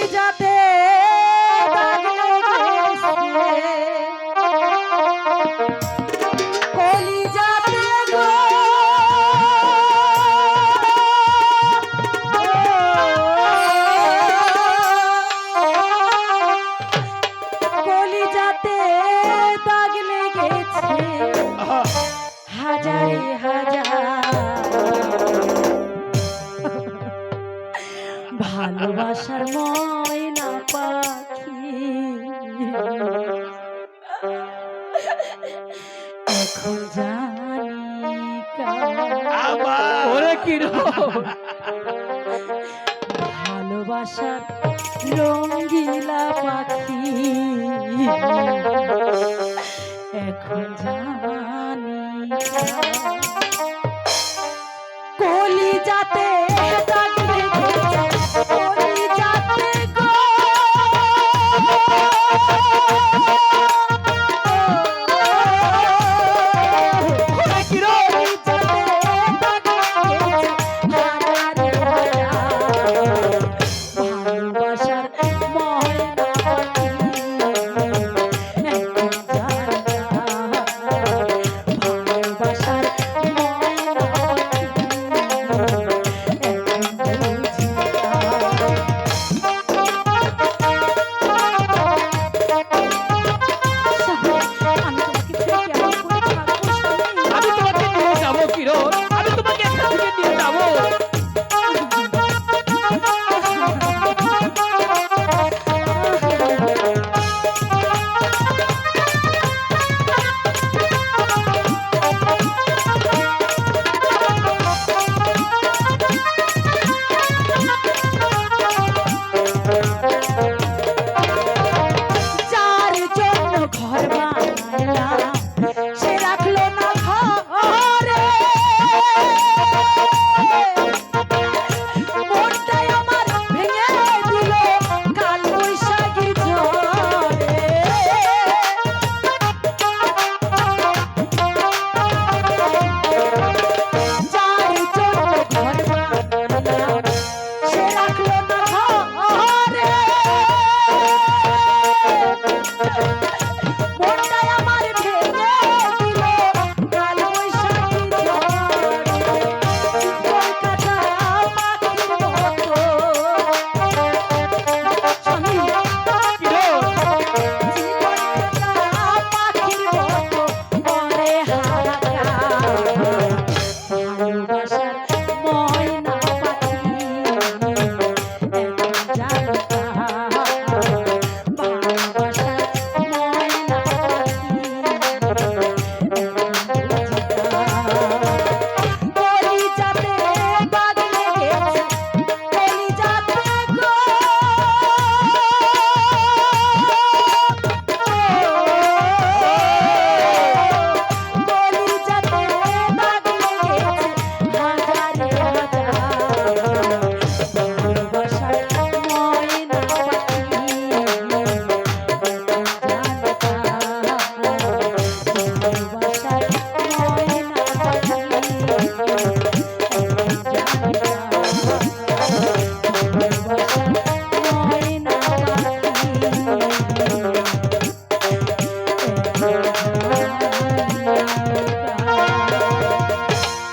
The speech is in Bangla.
কলিজাতে ভালোবাসার ময়না পাখি এখন জানি। ওরে কি? ভালোবাসার রঙ্গিলা পাখি এখন জানি কলি যাতে